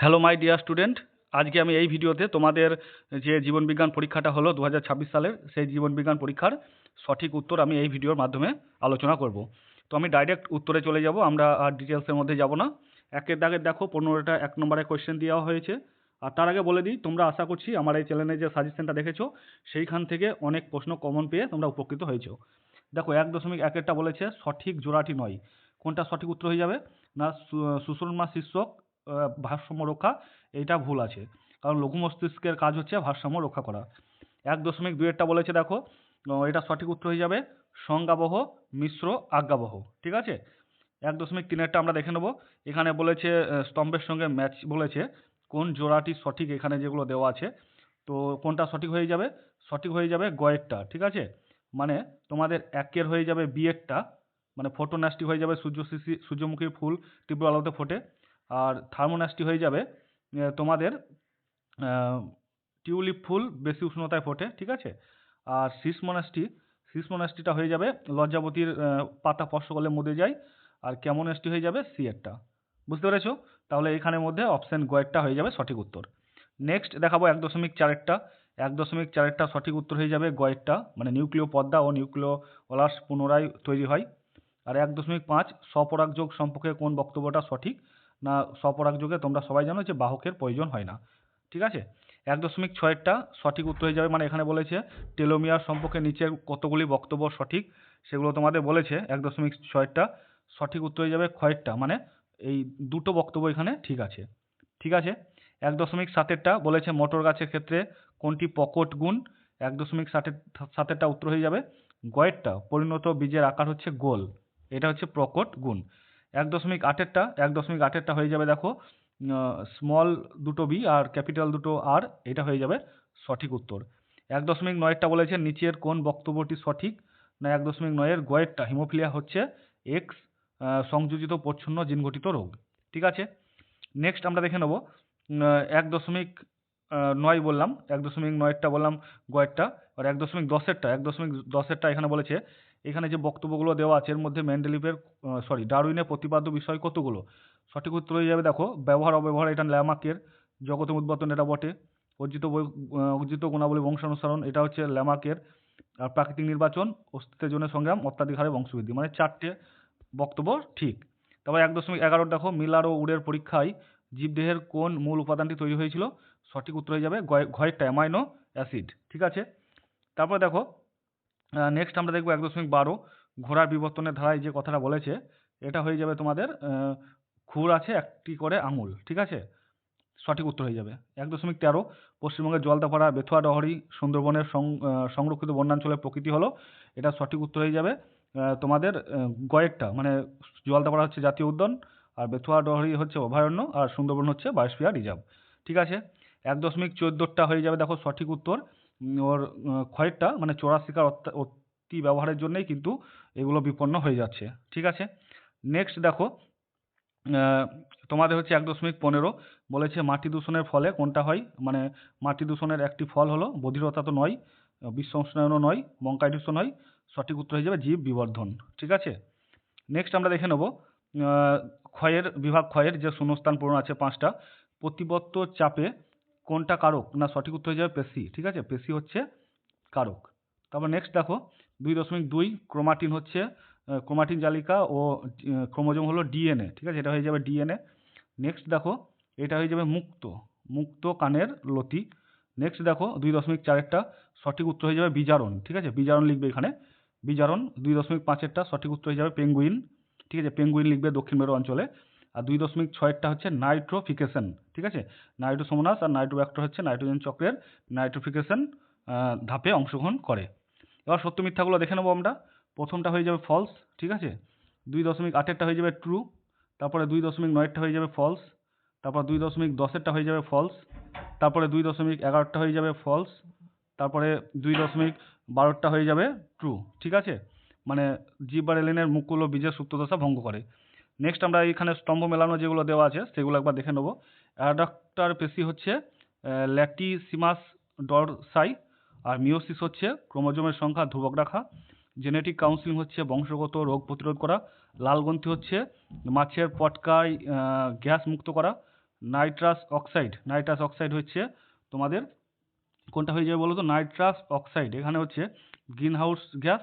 Hello my dear student আজকে আমি এই ভিডিওতে তোমাদের যে জীবনবিজ্ঞান পরীক্ষাটা হলো দু হাজার ছাব্বিশ সালের, সেই জীবনবিজ্ঞান পরীক্ষার সঠিক উত্তর আমি এই ভিডিওর মাধ্যমে আলোচনা করব। তো আমি ডাইরেক্ট উত্তরে চলে যাব, আমরা আর ডিটেলসের মধ্যে যাব না। একের দাগের দেখো, পনেরোটা এক নম্বরে কোয়েশ্চেন দেওয়া হয়েছে। আর তার আগে বলে দিই, তোমরা আশা করছি আমার এই চ্যানেলে যে সাজেশনটা দেখেছ, সেইখান থেকে অনেক প্রশ্ন কমন পেয়ে তোমরা উপকৃত হয়েছো। দেখো, এক দশমিক একেরটা বলেছে, সঠিক জোড়াটি নয়। কোনটা সঠিক উত্তর হয়ে যাবে? না, সু- সুষুম্না শীর্ষক ভারসাম্য রক্ষা এইটা ভুল আছে। কারণ লঘু মস্তিষ্কের কাজ হচ্ছে ভারসাম্য রক্ষা করা। এক দশমিক দুইয়েরটা বলেছে দেখো এটা সঠিক উত্তর হয়ে যাবে, সংজ্ঞাবহ, মিশ্র, আজ্ঞাবহ, ঠিক আছে? এক দশমিক তিনেরটা আমরা দেখে নেব। এখানে বলেছে স্তম্ভের সঙ্গে ম্যাচ বলেছে, কোন জোড়াটি সঠিক এখানে যেগুলো দেওয়া আছে। তো কোনটা সঠিক হয়ে যাবে? সঠিক হয়ে যাবে গয়েরটা, ঠিক আছে? মানে তোমাদের একের হয়ে যাবে বিয়েরটা মানে ফোটোনাস্টি হয়ে যাবে সূর্য সূর্যমুখী ফুল তীব্র আলোতে ফোটে। আর থার্মোনাস্টি হয়ে যাবে তোমাদের টিউলিপ ফুল বেশি উষ্ণতায় ফোটে, ঠিক আছে? আর সিসমোনাস্টি, সিসমোনাস্টিটা হয়ে যাবে, লজ্জাবতীর পাতা স্পর্শ করলে যায়, আর কেমনাস্টি হয়ে যাবে সিয়েরটা বুঝতে পেরেছ? তাহলে এখানের মধ্যে অপশন গয়েরটা হয়ে যাবে সঠিক উত্তর। নেক্সট দেখাবো এক দশমিক চারেরটা এক দশমিক চারেরটা সঠিক উত্তর হয়ে যাবে গয়েরটা মানে নিউক্লিয় পদ্মা ও নিউক্লিয় ওলাস পুনরায় তৈরি হয়। আর এক দশমিক পাঁচ স্বপরাগযোগ সম্পর্কে কোন বক্তব্যটা সঠিক? না স্বপরাগযোগে তোমরা সবাই জানো যে বাহকের প্রয়োজন হয় না। ঠিক আছে? এক দশমিক ছয়েরটা সঠিক উত্তর হয়ে যাবে। মানে এখানে বলেছে, টেলোমিয়ার সম্পর্কে নিচের কতগুলি বক্তব্য সঠিক সেগুলো তোমাদের বলেছে। এক দশমিক ছয়েরটা সঠিক উত্তর হয়ে যাবে ক্ষয়েরটা মানে এই দুটো বক্তব্য এখানে ঠিক আছে। ঠিক আছে? এক দশমিক সাতেরটা বলেছে, মটর গাছের ক্ষেত্রে কোনটি প্রকট গুণ? এক দশমিক সাতের সাতেরটা উত্তর হয়ে যাবে গয়েরটা পরিণত বীজের আকার হচ্ছে গোল। এটা হচ্ছে প্রকট গুণ। এক দশমিক আটেরটা, এক দশমিক আটেরটা হয়ে যাবে দেখো স্মল দুটো বি আর ক্যাপিটাল দুটো আর এটা হয়ে যাবে সঠিক উত্তর। এক দশমিক নয়েরটা বলেছে নিচের কোন বক্তব্যটি সঠিক? না, এক দশমিক নয়ের গয়েরটা, হিমোফিলিয়া হচ্ছে এক্স সংযোজিত প্রচ্ছন্ন জিনঘটিত রোগ। ঠিক আছে? নেক্সট আমরা দেখে নেব এক দশমিক নয় বললাম, এক দশমিক নয়েরটা বললাম গয়েরটা, আর এক দশমিক দশেরটা, এক দশমিক দশেরটা এখানে বলেছে এখানে যে বক্তব্যগুলো দেওয়া আছে, এর মধ্যে মেন্ডেলিভের সরি ডারউইনের প্রতিপাদ্য বিষয় কতগুলো? সঠিক উত্তর হয়ে যাবে, দেখো, ব্যবহার, অব্যবহার, এটা ল্যামাকের, জগতে উদ্বর্তন, এটা বটে। অর্জিত অর্জিত গুণাবলী, বংশানুসরণ, এটা হচ্ছে ল্যামাকের আর প্রাকৃতিক নির্বাচন অস্তিত্বের জন্য সংগ্রাম অত্যাধিক হারে বংশবৃদ্ধি মানে চারটে বক্তব্য ঠিক। তারপর এক দশমিক এগারো, দেখো মিলার ও উডের পরীক্ষায় জীবদেহের কোন মূল উপাদানটি তৈরি হয়েছিল? সঠিক উত্তর হয়ে যাবে ঘয়েরটা অ্যামাইনো অ্যাসিড, ঠিক আছে? তারপর দেখো নেক্সট আমরা দেখব এক দশমিক বারো, ঘোড়ার বিবর্তনের ধারায় যে কথাটা বলেছে, এটা হয়ে যাবে তোমাদের খুর আছে একটি করে আঙুল, ঠিক আছে? সঠিক উত্তর হয়ে যাবে। এক দশমিক তেরো, পশ্চিমবঙ্গের জলদাপাড়া বেথুয়া ডহরি সুন্দরবনের সংরক্ষিত বন্যাঞ্চলের প্রকৃতি হলো, এটা সঠিক উত্তর হয়ে যাবে। তোমাদের গয়েরটা মানে জলদাপাড়া হচ্ছে জাতীয় উদ্যান, আর বেথুয়া ডহরি হচ্ছে অভয়ারণ্য, আর সুন্দরবন হচ্ছে বায়োস্ফিয়ার রিজার্ভ, ঠিক আছে? এক দশমিক চোদ্দোটা হয়ে যাবে, দেখো সঠিক উত্তর। ওর ক্ষয়েরটা মানে চোরা শিকার অতি ব্যবহারের জন্যই কিন্তু এগুলো বিপন্ন হয়ে যাচ্ছে, ঠিক আছে? নেক্সট দেখো তোমাদের হচ্ছে এক দশমিক পনেরো বলেছে মাটি দূষণের ফলে কোনটা হয়? মানে মাটি দূষণের একটি ফল হলো বধিরতা তো নয়, বিশ্ব উষ্ণায়নও নয় মঙ্কাইটিসও নয় সঠিক উত্তর হয়ে যাবে জীব বিবর্ধন, ঠিক আছে? নেক্সট আমরা দেখে নেব ক্ষয়ের বিভাগ ক্ষয়ের যে শূন্যস্থান পূরণ আছে পাঁচটা প্রতিবত্ত চাপে কোনটা কারক? না, সঠিক উত্তর হয়ে যাবে পেশি, ঠিক আছে? পেশি হচ্ছে কারক। তারপর নেক্সট দেখো, দুই দশমিক দুই ক্রোমাটিন হচ্ছে ক্রোমাটিন জালিকা ও ক্রোমোজোম হলো ডিএনএ, ঠিক আছে? এটা হয়ে যাবে ডিএনএ। নেক্সট দেখো, এটা হয়ে যাবে মুক্ত মুক্ত কানের লতি। নেক্সট দেখো, দুই দশমিক চারেরটা সঠিক উত্তর হয়ে যাবে বিজারণ, ঠিক আছে? বিজারণ লিখবে এখানে। বিজারণ, দুই দশমিক পাঁচেরটা সঠিক উত্তর হয়ে যাবে পেঙ্গুইন, ঠিক আছে? পেঙ্গুইন লিখবে দক্ষিণ মেরু অঞ্চলে। আর দুই দশমিক ছয়েরটা হচ্ছে নাইট্রোফিকেশন, ঠিক আছে? নাইট্রোসোমোনাস আর নাইট্রোব্যাক্টর হচ্ছে নাইট্রোজেন চক্রের নাইট্রোফিকেশন ধাপে অংশগ্রহণ করে। এবার সত্য মিথ্যাগুলো দেখে নেব আমরা। প্রথমটা হয়ে যাবে ফলস ঠিক আছে? দুই দশমিক আটেরটা হয়ে যাবে ট্রু তারপরে দুই দশমিক নয়েরটা হয়ে যাবে ফলস তারপর দুই দশমিক দশেরটা হয়ে যাবে ফলস তারপরে দুই দশমিক এগারোটা হয়ে যাবে ফলস তারপরে দুই দশমিক বারোটা হয়ে যাবে ট্রু ঠিক আছে? মানে জিবারেলিনের মুকুল ও বীজের সুপ্তদশা ভঙ্গ করে। নেক্সট আমরা এখানে স্তম্ভ মেলানো যেগুলো দেওয়া আছে, সেগুলো একবার দেখে নেব। অ্যাডাক্টার পেশি হচ্ছে ল্যাটিসিমাস ডরসাই আর মিওসিস হচ্ছে ক্রোমোজোমের সংখ্যা ধ্রুবক রাখা। জেনেটিক কাউন্সিলিং হচ্ছে বংশগত রোগ প্রতিরোধ করা। লাল গ্রন্থি হচ্ছে মাছের পটকায় গ্যাস মুক্ত করা। নাইট্রাস অক্সাইড নাইট্রাস অক্সাইড হচ্ছে তোমাদের, কোনটা হয়ে যাবে বলো তো নাইট্রাস অক্সাইড এখানে হচ্ছে গ্রিন হাউস গ্যাস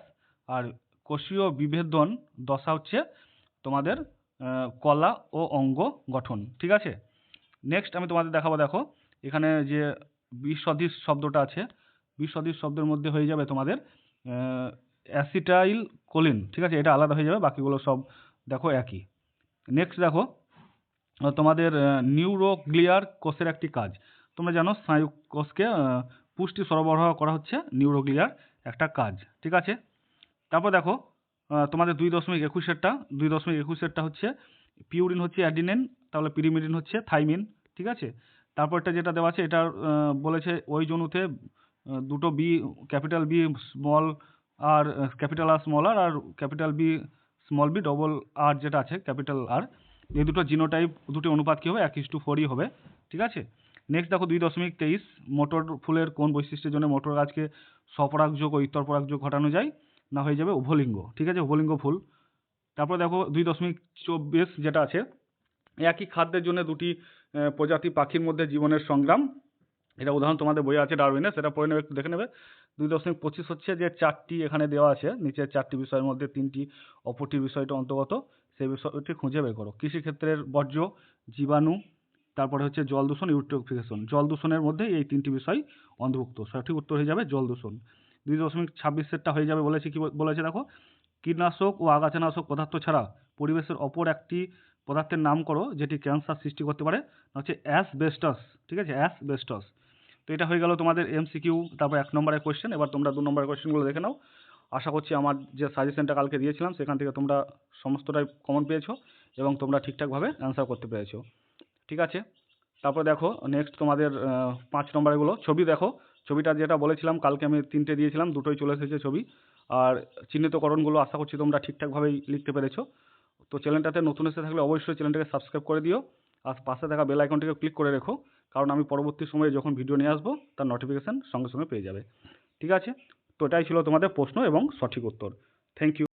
আর কোষীয় বিভেদন দশা হচ্ছে তোমাদের কলা ও অঙ্গ গঠন, ঠিক আছে? নেক্সট আমি তোমাদের দেখাবো, দেখো, এখানে যে বিসদৃশ শব্দটা আছে, বিসদৃশ শব্দের মধ্যে হয়ে যাবে তোমাদের অ্যাসিটাইল কোলিন ঠিক আছে? এটা আলাদা হয়ে যাবে, বাকিগুলো সব দেখো একই। নেক্সট দেখো তোমাদের নিউরোগ্লিয়ার কোষের একটি কাজ। তোমরা জানো, স্নায়ু কোষকে পুষ্টি সরবরাহ করা হচ্ছে নিউরোগ্লিয়ার একটা কাজ, ঠিক আছে? তারপর দেখো তোমাদের দুই দশমিক একুশেরটা, দুই দশমিক একুশেরটা হচ্ছে পিউরিন হচ্ছে অ্যাডিনেন তাহলে পিরিমিডিন হচ্ছে থাইমিন ঠিক আছে? তারপরটা যেটা দেওয়া আছে, এটা বলেছে ওই জনুতে দুটো B capital B small R capital R small R R capital B small B double R যেটা আছে ক্যাপিটাল আর এই দুটো জিনোটাইপ দুটো অনুপাত কী হবে? এক ইস টু ফোরই হবে, ঠিক আছে? নেক্সট দেখো দুই দশমিক তেইশ, মোটর ফুলের কোন বৈশিষ্ট্যের জন্য মোটর গাছকে স্বপরাগযোগ ও ইতর পরাগযোগ ঘটানো যায়? না হয়ে যাবে উভলিঙ্গ, ঠিক আছে? উভলিঙ্গ ফুল। তারপর দেখো দুই দশমিক চব্বিশ যেটা আছে, একই খাদ্যের জন্য দুটি প্রজাতি পাখির মধ্যে জীবনের সংগ্রাম। এটা উদাহরণ তোমাদের বইয়ে আছে ডারউইনে সেটা পড়ে নেবে, একটু দেখে নেবে। দুই দশমিক পঁচিশ হচ্ছে যে চারটি এখানে দেওয়া আছে নিচের চারটি বিষয়ের মধ্যে তিনটি, অপরটি বিষয়টা অন্তর্গত সেই বিষয়টি খুঁজে বের করো। কৃষিক্ষেত্রের বর্জ্য, জীবাণু, তারপরে হচ্ছে জল দূষণ ইউট্রোফিকেশন জল দূষণের মধ্যে এই তিনটি বিষয় অন্তর্ভুক্ত। সঠিক উত্তর হয়ে যাবে জল দূষণ। দুই দশমিক ছাব্বিশেরটা হয়ে যাবে বলেছে কি বলেছে দেখো? কীটনাশক ও আগাছানাশক পদার্থ ছাড়া পরিবেশের অপর একটি পদার্থের নাম করো, যেটি ক্যান্সার সৃষ্টি করতে পারে হচ্ছে অ্যাসবেস্টাস, ঠিক আছে? অ্যাসবেস্টাস। তো এটা হয়ে গেল তোমাদের এমসিকিউ, তারপর এক নম্বরের কোয়েশ্চেন এবার তোমরা দু নম্বরের কোয়েশ্চেনগুলো দেখে নাও। আশা করছি আমার যে সাজেশনটা কালকে দিয়েছিলাম, সেখান থেকে তোমরা সমস্তটাই কমন পেয়েছ এবং তোমরা ঠিকঠাকভাবে অ্যান্সার করতে পেরেছ। ঠিক আছে? তারপর দেখো নেক্সট তোমাদের পাঁচ নম্বরগুলো ছবি দেখো। ছবিটা যেটা বলেছিলাম, কালকে আমি তিনটে দিয়েছিলাম, দুটোই চলে এসেছে ছবি। আর চিহ্নিতকরণগুলো আশা করছি তোমরা ঠিকঠাকভাবেই লিখতে পেরেছ। তো চ্যানেলটাতে নতুন এসে থাকলে অবশ্যই চ্যানেলটাকে সাবস্ক্রাইব করে দিও। আর পাশে থাকা বেল আইকনটিকে ক্লিক করে রেখো, কারণ আমি পরবর্তী সময়ে যখন ভিডিও নিয়ে আসব, তার নোটিফিকেশান সঙ্গে সঙ্গে পেয়ে যাবে। ঠিক আছে? তো এটাই ছিল তোমাদের প্রশ্ন এবং সঠিক উত্তর। Thank you